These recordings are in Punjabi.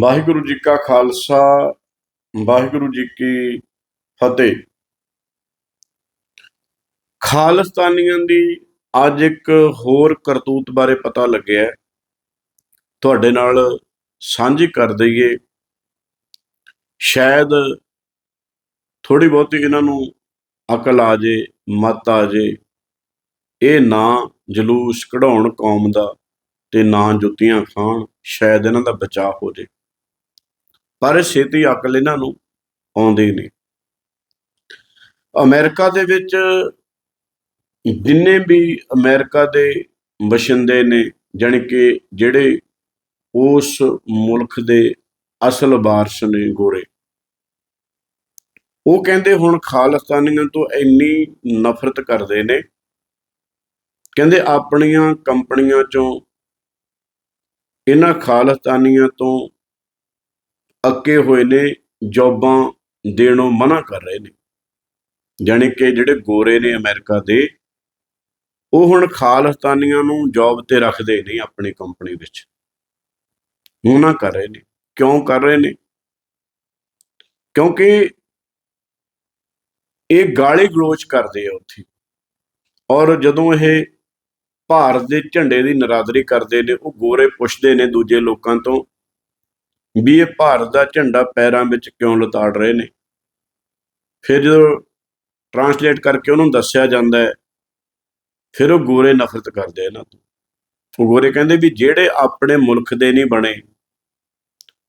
ਵਾਹਿਗੁਰੂ ਜੀ ਕਾ ਖਾਲਸਾ, ਵਾਹਿਗੁਰੂ ਜੀ ਕੀ ਫਤਿਹ। ਖਾਲਸਤਾਨੀਆਂ ਦੀ ਅੱਜ ਇੱਕ ਹੋਰ ਕਰਤੂਤ ਬਾਰੇ ਪਤਾ ਲੱਗਿਆ ਤੁਹਾਡੇ ਨਾਲ ਸਾਂਝੀ ਕਰ ਦਈਏ। ਸ਼ਾਇਦ ਥੋੜੀ ਬਹੁਤੀ ਇਹਨਾਂ ਨੂੰ ਅਕਲ ਆ ਜੇ, ਮਤ ਆ ਜੇ। ਇਹ ਨਾ ਜਲੂਸ ਕਢਾਉਣ ਕੌਮ ਦਾ ਤੇ ਨਾ ਜੁੱਤੀਆਂ ਖਾਣ, ਸ਼ਾਇਦ ਇਹਨਾਂ ਦਾ ਬਚਾਅ ਹੋ ਜੇ। ਪਰ ਛੇਤੀ ਅਕਲ ਇਹਨਾਂ ਨੂੰ ਆਉਂਦੀ ਨਹੀਂ। ਅਮਰੀਕਾ ਦੇ ਵਿੱਚ ਜਿੰਨੇ ਵੀ ਅਮਰੀਕਾ ਦੇ ਵਸਿੰਦੇ ਨੇ, ਜਾਣੀ ਕਿ ਜਿਹੜੇ ਉਸ ਮੁਲਕ ਦੇ ਅਸਲ ਵਾਰਸ ਨੇ ਗੋਰੇ, ਉਹ ਕਹਿੰਦੇ ਹੁਣ ਖਾਲਸਤਾਨੀਆਂ ਤੋਂ ਇੰਨੀ ਨਫ਼ਰਤ ਕਰਦੇ ਨੇ, ਕਹਿੰਦੇ ਆਪਣੀਆਂ ਕੰਪਨੀਆਂ ਚੋਂ, ਇਹਨਾਂ ਖਾਲਸਤਾਨੀਆਂ ਤੋਂ ਅੱਕੇ ਹੋਏ ਨੇ, ਜੌਬਾਂ ਦੇਣੋਂ ਮਨਾ ਕਰ ਰਹੇ ਨੇ। ਜਾਣੀ ਕਿ ਜਿਹੜੇ ਗੋਰੇ ਨੇ ਅਮਰੀਕਾ ਦੇ, ਉਹ ਹੁਣ ਖਾਲਿਸਤਾਨੀਆਂ ਨੂੰ ਜੌਬ ਤੇ ਰੱਖਦੇ ਨਹੀਂ ਆਪਣੀ ਕੰਪਨੀ ਵਿੱਚ। ਮਨਾ ਕਰ ਰਹੇ ਨੇ। ਕਿਉਂ ਕਰ ਰਹੇ ਨੇ? ਕਿਉਂਕਿ ਇਹ ਗਾਲੀ ਗਲੋਚ ਕਰਦੇ ਆ ਉੱਥੇ। ਔਰ ਜਦੋਂ ਇਹ ਭਾਰਤ ਦੇ ਝੰਡੇ ਦੀ ਨਰਾਦਰੀ ਕਰਦੇ ਨੇ, ਉਹ ਗੋਰੇ ਪੁੱਛਦੇ ਨੇ ਦੂਜੇ ਲੋਕਾਂ ਤੋਂ ਵੀ ਇਹ ਭਾਰਤ ਦਾ ਝੰਡਾ ਪੈਰਾਂ ਵਿੱਚ ਕਿਉਂ ਲਤਾੜ ਰਹੇ ਨੇ? ਫਿਰ ਜਦੋਂ ਟਰਾਂਸਲੇਟ ਕਰਕੇ ਉਹਨੂੰ ਦੱਸਿਆ ਜਾਂਦਾ ਹੈ, ਫਿਰ ਉਹ ਗੋਰੇ ਨਫ਼ਰਤ ਕਰਦੇ ਇਹਨਾਂ ਤੋਂ। ਉਹ ਗੋਰੇ ਕਹਿੰਦੇ ਵੀ ਜਿਹੜੇ ਆਪਣੇ ਮੁਲਕ ਦੇ ਨਹੀਂ ਬਣੇ,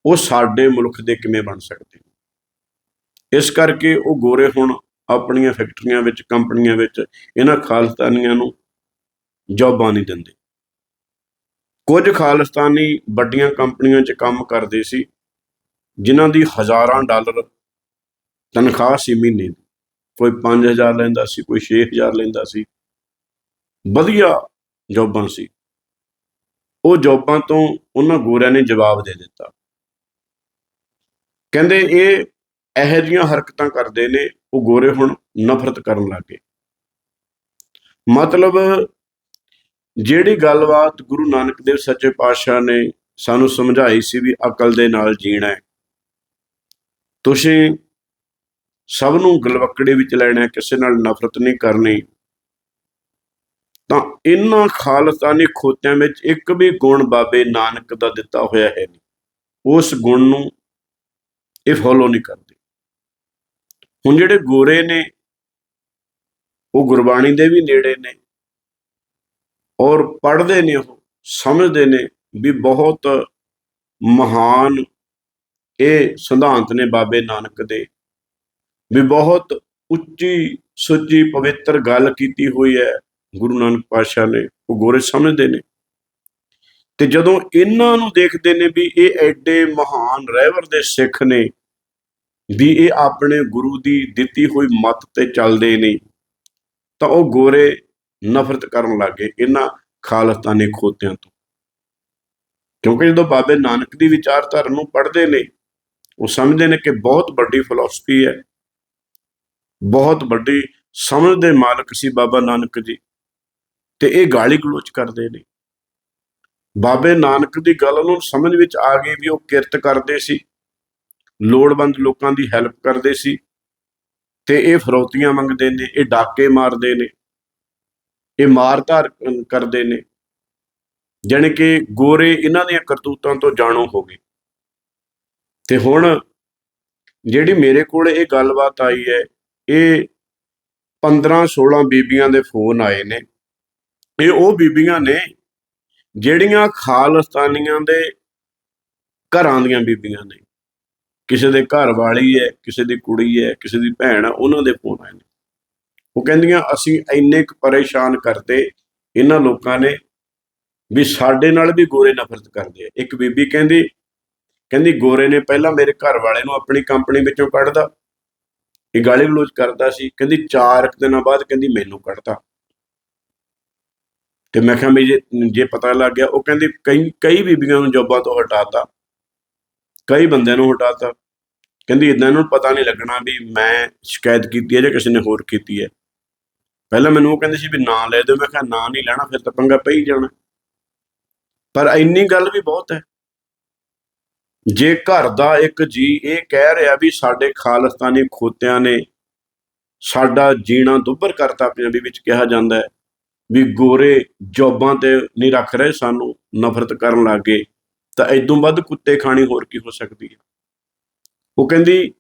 ਉਹ ਸਾਡੇ ਮੁਲਕ ਦੇ ਕਿਵੇਂ ਬਣ ਸਕਦੇ? ਇਸ ਕਰਕੇ ਉਹ ਗੋਰੇ ਹੁਣ ਆਪਣੀਆਂ ਫੈਕਟਰੀਆਂ ਵਿੱਚ, ਕੰਪਨੀਆਂ ਵਿੱਚ, ਇਹਨਾਂ ਖਾਲਸਤਾਨੀਆਂ ਨੂੰ ਜੌਬਾਂ ਨਹੀਂ ਦਿੰਦੇ। ਕੁਝ ਖਾਲਿਸਤਾਨੀ ਵੱਡੀਆਂ ਕੰਪਨੀਆਂ 'ਚ ਕੰਮ ਕਰਦੇ ਸੀ, ਜਿਨ੍ਹਾਂ ਦੀ ਹਜ਼ਾਰਾਂ ਡਾਲਰ ਤਨਖਾਹ ਸੀ ਮਹੀਨੇ ਦੀ। ਕੋਈ 5000 ਲੈਂਦਾ ਸੀ, ਕੋਈ 6000 ਲੈਂਦਾ ਸੀ। ਵਧੀਆ ਜੌਬਾਂ ਸੀ। ਉਹ ਜੌਬਾਂ ਤੋਂ ਉਹਨਾਂ ਗੋਰਿਆਂ ਨੇ ਜਵਾਬ ਦੇ ਦਿੱਤਾ। ਕਹਿੰਦੇ, ਇਹ ਇਹੋ ਜਿਹੀਆਂ ਹਰਕਤਾਂ ਕਰਦੇ ਨੇ, ਉਹ ਗੋਰੇ ਹੁਣ ਨਫ਼ਰਤ ਕਰਨ ਲੱਗੇ ਮਤਲਬ ਜਿਹੜੀ ਗੱਲਬਾਤ ਗੁਰੂ ਨਾਨਕ ਦੇਵ ਸੱਚੇ ਪਾਤਸ਼ਾਹ ਨੇ ਸਾਨੂੰ ਸਮਝਾਈ ਸੀ ਵੀ ਅਕਲ ਦੇ ਨਾਲ ਜੀਣਾ ਹੈ। ਤੁਸੀਂ ਸਭ ਨੂੰ ਗਲਵਕੜੇ ਵਿੱਚ ਲੈਣਾ ਕਿਸੇ ਨਾਲ ਨਫ਼ਰਤ ਨਹੀਂ ਕਰਨੀ। ਤਾਂ ਇਹਨਾਂ ਖਾਲਸਾਨੀ ਖੋਤਿਆਂ ਵਿੱਚ ਇੱਕ ਵੀ ਗੁਣ ਬਾਬੇ ਨਾਨਕ ਦਾ ਦਿੱਤਾ ਹੋਇਆ ਹੈ ਨਹੀਂ। ਉਸ ਗੁਣ ਨੂੰ ਇਹ ਫੋਲੋ ਨਹੀਂ ਕਰਦੇ। ਹੁਣ ਜਿਹੜੇ ਗੋਰੇ ਨੇ, ਉਹ ਗੁਰਬਾਣੀ ਦੇ ਵੀ ਨੇੜੇ ਨੇ ਔਰ ਪੜ੍ਹਦੇ ਨੇ ਉਹ, ਸਮਝਦੇ ਨੇ ਵੀ ਬਹੁਤ ਮਹਾਨ ਇਹ ਸਿਧਾਂਤ ਨੇ ਬਾਬੇ ਨਾਨਕ ਦੇ, ਵੀ ਬਹੁਤ ਉੱਚੀ ਸੁੱਚੀ ਪਵਿੱਤਰ ਗੱਲ ਕੀਤੀ ਹੋਈ ਹੈ ਗੁਰੂ ਨਾਨਕ ਪਾਤਸ਼ਾਹ ਨੇ, ਉਹ ਗੋਰੇ ਸਮਝਦੇ ਨੇ। ਤੇ ਜਦੋਂ ਇਹਨਾਂ ਨੂੰ ਦੇਖਦੇ ਨੇ ਵੀ ਇਹ ਐਡੇ ਮਹਾਨ ਰਹਿਵਰ ਦੇ ਸਿੱਖ ਨੇ, ਵੀ ਇਹ ਆਪਣੇ ਗੁਰੂ ਦੀ ਦਿੱਤੀ ਹੋਈ ਮੱਤ ਤੇ ਚੱਲਦੇ ਨਹੀਂ ਤਾਂ ਉਹ ਗੋਰੇ ਨਫ਼ਰਤ ਕਰਨ ਲੱਗੇ ਇਹਨਾਂ ਖਾਲਸਤਾਨੀ ਖੋਤਿਆਂ ਤੋਂ। ਕਿਉਂਕਿ ਜਦੋਂ ਬਾਬੇ ਨਾਨਕ ਦੀ ਵਿਚਾਰਧਾਰਾ ਨੂੰ ਪੜ੍ਹਦੇ ਨੇ, ਉਹ ਸਮਝਦੇ ਨੇ ਕਿ ਬਹੁਤ ਵੱਡੀ ਫਿਲਾਸਫੀ ਹੈ। ਬਹੁਤ ਵੱਡੀ ਸਮਝ ਦੇ ਮਾਲਕ ਸੀ ਬਾਬਾ ਨਾਨਕ ਜੀ ਤੇ ਇਹ ਗਾਲੀ ਗਲੋਚ ਕਰਦੇ ਨੇ। ਬਾਬੇ ਨਾਨਕ ਦੀ ਗੱਲ ਉਹਨਾਂ ਨੂੰ ਸਮਝ ਵਿੱਚ ਆ ਗਈ ਵੀ ਉਹ ਕਿਰਤ ਕਰਦੇ ਸੀ, ਲੋੜਵੰਦ ਲੋਕਾਂ ਦੀ ਹੈਲਪ ਕਰਦੇ ਸੀ ਤੇ ਇਹ ਫਰੋਤੀਆਂ ਮੰਗਦੇ ਨੇ, ਇਹ ਡਾਕੇ ਮਾਰਦੇ ਨੇ। ਇਹ ਮਾਰ ਧਾਰ ਕਰਦੇ ਨੇ। ਜਾਣੀ ਕਿ ਗੋਰੇ ਇਹਨਾਂ ਦੀਆਂ ਕਰਤੂਤਾਂ ਤੋਂ ਜਾਣੂ ਹੋ ਗਏ। ਤੇ ਹੁਣ ਜਿਹੜੀ ਮੇਰੇ ਕੋਲ ਇਹ ਗੱਲਬਾਤ ਆਈ ਹੈ, ਇਹ 15 16 ਬੀਬੀਆਂ ਦੇ ਫੋਨ ਆਏ ਨੇ। ਇਹ ਉਹ ਬੀਬੀਆਂ ਨੇ ਜਿਹੜੀਆਂ ਖਾਲਸਤਾਨੀਆਂ ਦੇ ਘਰਾਂ ਦੀਆਂ ਬੀਬੀਆਂ ਨੇ। ਕਿਸੇ ਦੇ ਘਰ ਵਾਲੀ ਹੈ, ਕਿਸੇ ਦੀ ਕੁੜੀ ਹੈ, ਕਿਸੇ ਦੀ ਭੈਣ ਹੈ, ਉਹਨਾਂ ਦੇ ਫੋਨ ਆਏ ਨੇ। ਉਹ ਕਹਿੰਦੀਆਂ, ਅਸੀਂ ਇੰਨੇ ਕੁ ਪਰੇਸ਼ਾਨ ਕਰਦੇ ਇਹਨਾਂ ਲੋਕਾਂ ਨੇ ਵੀ ਸਾਡੇ ਨਾਲ ਵੀ ਗੋਰੇ ਨਫ਼ਰਤ ਕਰਦੇ ਆ। ਇੱਕ ਬੀਬੀ ਕਹਿੰਦੀ ਕਹਿੰਦੀ ਗੋਰੇ ਨੇ ਪਹਿਲਾਂ ਮੇਰੇ ਘਰ ਵਾਲੇ ਨੂੰ ਆਪਣੀ ਕੰਪਨੀ ਵਿੱਚੋਂ ਕੱਢਦਾ ਇਹ ਗਾਲੀ ਗਲੋਚ ਕਰਦਾ ਸੀ। ਕਹਿੰਦੀ 4 ਦਿਨਾਂ ਬਾਅਦ ਕਹਿੰਦੀ ਮੈਨੂੰ ਕੱਢਤਾ। ਤੇ ਮੈਂ ਕਿਹਾ ਵੀ ਜੇ ਜੇ ਪਤਾ ਲੱਗ ਗਿਆ, ਉਹ ਕਹਿੰਦੀ ਕਈ ਕਈ ਬੀਬੀਆਂ ਨੂੰ ਜੋਬਾਂ ਤੋਂ ਹਟਾਤਾ। ਕਈ ਬੰਦਿਆਂ ਨੂੰ ਹਟਾਤਾ। ਕਹਿੰਦੀ ਇਦਾਂ ਨੂੰ ਪਤਾ ਨਹੀਂ ਲੱਗਣਾ ਵੀ ਮੈਂ ਸ਼ਿਕਾਇਤ ਕੀਤੀ ਹੈ ਜਾਂ ਕਿਸੇ ਨੇ ਹੋਰ ਕੀਤੀ ਹੈ। ਪਹਿਲਾਂ ਮੈਨੂੰ ਉਹ ਕਹਿੰਦੇ ਸੀ ਵੀ ਨਾਂ ਲੈ ਦਿਓ। ਮੈਂ ਕਿਹਾ, ਨਾਂ ਨਹੀਂ ਲੈਣਾ, ਫਿਰ ਤਾਂ ਪੰਗਾ ਪਈ ਜਾਣਾ। ਪਰ ਇੰਨੀ ਗੱਲ ਵੀ ਬਹੁਤ ਹੈ। ਜੇ ਘਰ ਦਾ ਇੱਕ ਜੀ ਇਹ ਕਹਿ ਰਿਹਾ ਵੀ ਸਾਡੇ ਖਾਲਿਸਤਾਨੀ ਖੋਤਿਆਂ ਨੇ ਸਾਡਾ ਜੀਣਾ ਦੁੱਭਰ ਕਰਤਾ ਪੰਜਾਬੀ ਵਿੱਚ ਕਿਹਾ ਜਾਂਦਾ ਹੈ, ਵੀ ਗੋਰੇ ਜੋਬਾਂ ਤੇ ਨਹੀਂ ਰੱਖ ਰਹੇ ਸਾਨੂੰ, ਨਫ਼ਰਤ ਕਰਨ ਲੱਗੇ ਤਾਂ ਐਦੋਂ ਵੱਧ ਕੁੱਤੇ ਖਾਣੀ ਹੋਰ ਕੀ ਹੋ ਸਕਦੀ ਹੈ? ਉਹ ਕਹਿੰਦੀ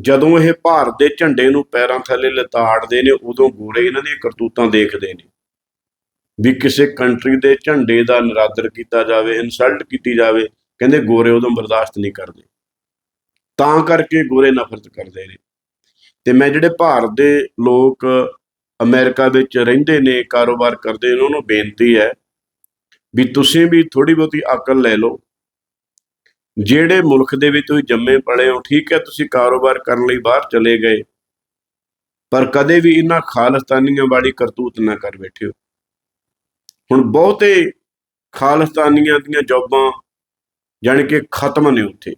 ਜਦੋਂ ਇਹ ਭਾਰਤ ਦੇ ਝੰਡੇ ਨੂੰ ਪੈਰਾਂ ਥੱਲੇ ਲਤਾੜਦੇ ਨੇ, ਉਦੋਂ ਗੋਰੇ ਇਹਨਾਂ ਦੀਆਂ ਕਰਤੂਤਾਂ ਦੇਖਦੇ ਨੇ ਵੀ ਕਿਸੇ ਕੰਟਰੀ ਦੇ ਝੰਡੇ ਦਾ ਨਿਰਾਦਰ ਕੀਤਾ ਜਾਵੇ ਇਨਸਲਟ ਕੀਤੀ ਜਾਵੇ, ਕਹਿੰਦੇ ਗੋਰੇ ਉਦੋਂ ਬਰਦਾਸ਼ਤ ਨਹੀਂ ਕਰਦੇ। ਤਾਂ ਕਰਕੇ ਗੋਰੇ ਨਫ਼ਰਤ ਕਰਦੇ ਨੇ। ਤੇ ਮੈਂ ਜਿਹੜੇ ਭਾਰਤ ਦੇ ਲੋਕ ਅਮਰੀਕਾ ਵਿੱਚ ਰਹਿੰਦੇ ਨੇ, ਕਾਰੋਬਾਰ ਕਰਦੇ ਨੇ, ਉਹਨਾਂ ਨੂੰ ਬੇਨਤੀ ਹੈ ਵੀ ਤੁਸੀਂ ਵੀ ਥੋੜੀ ਬਹੁਤੀ ਅਕਲ ਲੈ ਲਓ। ਜਿਹੜੇ ਮੁਲਕ ਦੇ ਵਿੱਚ ਤੁਸੀਂ ਜੰਮੇ ਪਲੇ ਹੋ, ਠੀਕ ਹੈ, ਤੁਸੀਂ ਕਾਰੋਬਾਰ ਕਰਨ ਲਈ ਬਾਹਰ ਚਲੇ ਗਏ। ਪਰ ਕਦੇ ਵੀ ਇਹਨਾਂ ਖਾਲਿਸਤਾਨੀਆਂ ਵਾਲੀ ਕਰਤੂਤ ਨਾ ਕਰ ਬੈਠੇ ਹੋ ਹੁਣ ਬਹੁਤੇ ਖਾਲਿਸਤਾਨੀਆਂ ਦੀਆਂ ਜੌਬਾਂ ਜਾਣੀ ਕਿ ਖਤਮ ਨੇ ਉੱਥੇ।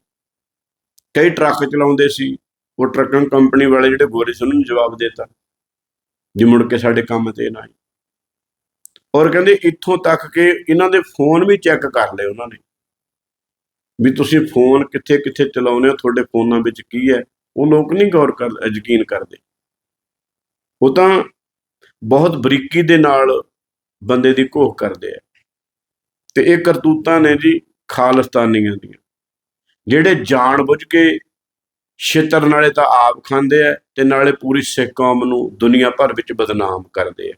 ਕਈ ਟਰੱਕ ਚਲਾਉਂਦੇ ਸੀ, ਉਹ ਟਰੱਕਾਂ ਕੰਪਨੀ ਵਾਲੇ ਜਿਹੜੇ ਗੋਰੇ ਸੀ, ਉਹਨਾਂ ਨੂੰ ਜਵਾਬ ਦੇਤਾ ਜੇ ਮੁੜ ਕੇ ਸਾਡੇ ਕੰਮ ਤੇ ਨਾ ਆਈ। ਔਰ ਕਹਿੰਦੇ ਇੱਥੋਂ ਤੱਕ ਕਿ ਇਹਨਾਂ ਦੇ ਫੋਨ ਵੀ ਚੈੱਕ ਕਰ ਲਏ ਉਹਨਾਂ ਨੇ। ਵੀ ਤੁਸੀਂ ਫੋਨ ਕਿੱਥੇ ਕਿੱਥੇ ਚਲਾਉਂਦੇ ਹੋ, ਤੁਹਾਡੇ ਫੋਨਾਂ ਵਿੱਚ ਕੀ ਹੈ, ਉਹ ਲੋਕ ਨਹੀਂ ਗੌਰ ਕਰ, ਯਕੀਨ ਕਰਦੇ। ਉਹ ਤਾਂ ਬਹੁਤ ਬਰੀਕੀ ਦੇ ਨਾਲ ਬੰਦੇ ਦੀ ਘੋਖ ਕਰਦੇ ਆ। ਤੇ ਇਹ ਕਰਤੂਤਾਂ ਨੇ ਜੀ ਖਾਲਿਸਤਾਨੀਆਂ ਦੀਆਂ। ਜਿਹੜੇ ਜਾਣ ਬੁੱਝ ਕੇ ਛਿੱਤਰ ਨਾਲੇ ਤਾਂ ਆਪ ਖਾਂਦੇ ਆ ਤੇ ਨਾਲੇ ਪੂਰੀ ਸਿੱਖ ਕੌਮ ਨੂੰ ਦੁਨੀਆ ਭਰ ਵਿੱਚ ਬਦਨਾਮ ਕਰਦੇ ਆ।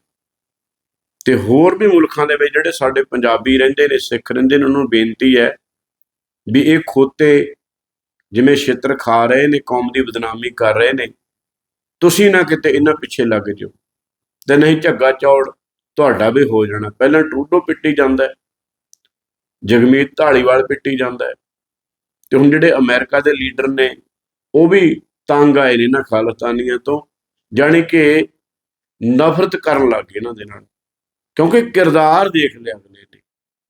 ਤੇ ਹੋਰ ਵੀ ਮੁਲਕਾਂ ਦੇ ਵਿੱਚ ਜਿਹੜੇ ਸਾਡੇ ਪੰਜਾਬੀ ਰਹਿੰਦੇ ਨੇ, ਸਿੱਖ ਰਹਿੰਦੇ ਨੇ, ਉਹਨਾਂ ਨੂੰ ਬੇਨਤੀ ਹੈ ਵੀ ਇਹ ਖੋਤੇ ਜਿਵੇਂ ਛਿੱਤਰ ਖਾ ਰਹੇ ਨੇ, ਕੌਮ ਦੀ ਬਦਨਾਮੀ ਕਰ ਰਹੇ ਨੇ, ਤੁਸੀਂ ਨਾ ਕਿਤੇ ਇਹਨਾਂ ਪਿੱਛੇ ਲੱਗ ਜਿਓ। ਤੇ ਨਹੀਂ ਝੱਗਾ ਚੌੜ ਤੁਹਾਡਾ ਵੀ ਹੋ ਜਾਣਾ। ਪਹਿਲਾਂ ਟਰੂਡੋ ਪਿੱਟੀ ਜਾਂਦਾ ਹੈ, ਜਗਮੀਤ ਢਾਲੀਵਾਲ ਪਿੱਟੀ ਜਾਂਦਾ ਹੈ, ਤੇ ਹੁਣ ਜਿਹੜੇ ਅਮਰੀਕਾ ਦੇ ਲੀਡਰ ਨੇ, ਉਹ ਵੀ ਤੰਗ ਆਏ ਨੇ ਨਾ ਖਾਲਸਤਾਨੀਆਂ ਤੋਂ, ਜਾਣੀ ਕਿ ਨਫ਼ਰਤ ਕਰਨ ਲੱਗ ਗਏ ਇਹਨਾਂ ਦੇ ਨਾਲ। ਕਿਉਂਕਿ ਕਿਰਦਾਰ ਦੇਖ ਲਿਆ ਅਗਲੇ ਨੇ,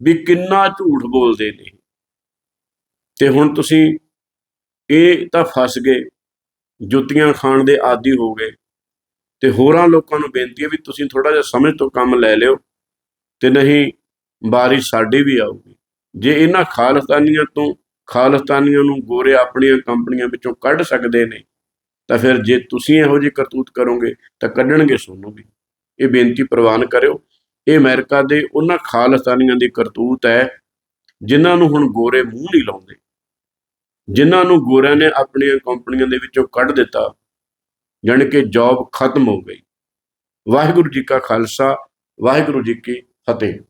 ਵੀ ਕਿੰਨਾ ਝੂਠ ਬੋਲਦੇ ਨੇ। ਤੇ ਹੁਣ ਤੁਸੀਂ ਇਹ ਤਾਂ ਫਸ ਗਏ, ਜੁੱਤੀਆਂ ਖਾਣ ਦੇ ਆਦੀ ਹੋ ਗਏ। ਤੇ ਹੋਰਾਂ ਲੋਕਾਂ ਨੂੰ ਬੇਨਤੀ ਹੈ ਵੀ ਤੁਸੀਂ ਥੋੜਾ ਜਿਹਾ ਸਮਝ ਤੋਂ ਕੰਮ ਲੈ ਲਿਓ ਤੇ ਨਹੀਂ ਬਾਰਿਸ਼ ਸਾਡੀ ਵੀ ਆਊਗੀ। ਜੇ ਇਹਨਾਂ ਖਾਲਿਸਤਾਨੀਆਂ ਤੋਂ ਖਾਲਿਸਤਾਨੀਆਂ ਨੂੰ ਗੋਰੇ ਆਪਣੀਆਂ ਕੰਪਨੀਆਂ ਵਿੱਚੋਂ ਕੱਢ ਸਕਦੇ ਨੇ, ਤਾਂ ਫਿਰ ਜੇ ਤੁਸੀਂ ਇਹੋ ਜਿਹੀ ਕਰਤੂਤ ਕਰੋਗੇ ਤਾਂ ਕੱਢਣਗੇ ਸੋਨੂੰ ਵੀ। ਇਹ ਬੇਨਤੀ ਪ੍ਰਵਾਨ ਕਰਿਓ। ਇਹ ਅਮਰੀਕਾ ਦੇ ਉਹਨਾਂ ਖਾਲਸਤਾਨੀਆਂ ਦੀ ਕਰਤੂਤ ਹੈ ਜਿਨ੍ਹਾਂ ਨੂੰ ਹੁਣ ਗੋਰੇ ਮੂੰਹ ਨਹੀਂ ਲਾਉਂਦੇ। ਜਿਨ੍ਹਾਂ ਨੂੰ ਗੋਰਿਆਂ ਨੇ ਆਪਣੀਆਂ ਕੰਪਨੀਆਂ ਦੇ ਵਿੱਚੋਂ ਕੱਢ ਦਿੱਤਾ, ਜਾਣੀ ਕਿ ਜੌਬ ਖਤਮ ਹੋ ਗਈ। ਵਾਹਿਗੁਰੂ ਜੀ ਕਾ ਖਾਲਸਾ, ਵਾਹਿਗੁਰੂ ਜੀ ਕੀ ਫਤਿਹ।